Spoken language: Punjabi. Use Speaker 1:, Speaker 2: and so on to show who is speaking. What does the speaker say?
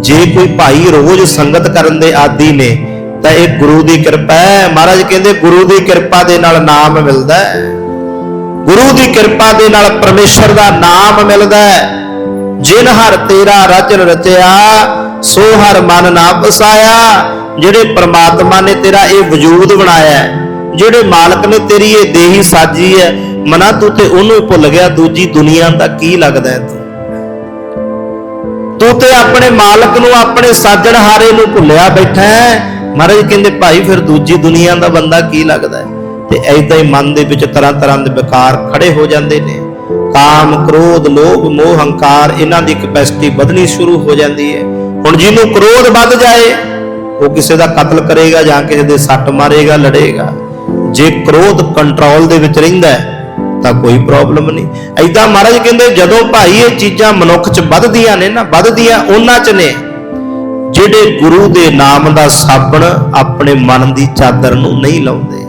Speaker 1: ਜੇ ਕੋਈ ਭਾਈ ਰੋਜ਼ ਸੰਗਤ ਕਰਨ ਦੇ ਆਦੀ ਨੇ, ਤਾਂ ਇਹ ਗੁਰੂ ਦੀ ਕਿਰਪਾ ਹੈ। ਮਹਾਰਾਜ ਕਹਿੰਦੇ, ਗੁਰੂ ਦੀ ਕਿਰਪਾ ਦੇ ਨਾਲ ਨਾਮ ਮਿਲਦਾ ਹੈ। ਗੁਰੂ ਦੀ ਕਿਰਪਾ ਦੇ ਨਾਲ ਪਰਮੇਸ਼ਰ ਦਾ ਨਾਮ ਮਿਲਦਾ ਹੈ। ਜਿਨ ਹਰ ਤੇਰਾ ਰਚਨ ਰਚਿਆ, ਸੋ ਹਰ ਮਨ ਨਾ ਵਸਾਇਆ। ਜਿਹੜੇ ਪ੍ਰਮਾਤਮਾ ਨੇ ਤੇਰਾ ਇਹ ਵਜੂਦ ਬਣਾਇਆ ਹੈ, ਜਿਹੜੇ ਮਾਲਕ ਨੇ ਤੇਰੀ ਇਹ ਦੇਹੀ ਸਾਜੀ ਹੈ, ਮਨਾ ਤੂੰ ਤੇ ਉਹਨੂੰ ਭੁੱਲ ਗਿਆ, ਦੂਜੀ ਦੁਨੀਆ ਦਾ ਕੀ ਲੱਗਦਾ ਹੈ ਤੂੰ? ਤੂੰ ਤੇ ਆਪਣੇ ਮਾਲਕ ਨੂੰ ਆਪਣੇ ਸਾਜਣਹਾਰੇ ਨੂੰ ਭੁੱਲਿਆ ਬੈਠਾ ਹੈ। ਮਹਾਰਾਜ ਕਹਿੰਦੇ, ਭਾਈ, ਫਿਰ ਦੂਜੀ ਦੁਨੀਆ ਦਾ ਬੰਦਾ ਕੀ ਲੱਗਦਾ ਹੈ? ਤੇ ਐਦਾਂ ਹੀ ਮਨ ਦੇ ਵਿੱਚ ਤਰ੍ਹਾਂ ਤਰ੍ਹਾਂ ਦੇ ਵਿਕਾਰ ਖੜੇ ਹੋ ਜਾਂਦੇ ਨੇ। ਕਾਮ, ਕ੍ਰੋਧ, ਲੋਭ, ਮੋਹ, ਹੰਕਾਰ, ਇਹਨਾਂ ਦੀ ਕਪੈਸਿਟੀ ਵਧਣੀ ਸ਼ੁਰੂ ਹੋ ਜਾਂਦੀ ਹੈ। ਹੁਣ ਜਿਹਨੂੰ ਕ੍ਰੋਧ ਵੱਧ ਜਾਏ, ਉਹ ਕਿਸੇ ਦਾ ਕਤਲ ਕਰੇਗਾ ਜਾਂ ਕਿਸੇ ਦੇ ਸੱਟ ਮਾਰੇਗਾ, ਲੜੇਗਾ। ਜੇ ਕ੍ਰੋਧ ਕੰਟਰੋਲ ਦੇ ਵਿੱਚ ਰਹਿੰਦਾ ਹੈ ਤਾਂ ਕੋਈ ਪ੍ਰੋਬਲਮ ਨਹੀਂ। ਐਦਾਂ ਮਹਾਰਾਜ ਕਹਿੰਦੇ, ਜਦੋਂ ਭਾਈ ਇਹ ਚੀਜ਼ਾਂ ਮਨੁੱਖ 'ਚ ਵੱਧਦੀਆਂ ਨੇ ਨਾ, ਵੱਧਦੀਆਂ ਉਹਨਾਂ 'ਚ ਨੇ, ਜਿਹੜੇ ਗੁਰੂ ਦੇ ਨਾਮ ਦਾ ਸਾਬਣ ਆਪਣੇ ਮਨ ਦੀ ਚਾਦਰ ਨੂੰ ਨਹੀਂ ਲਾਉਂਦੇ।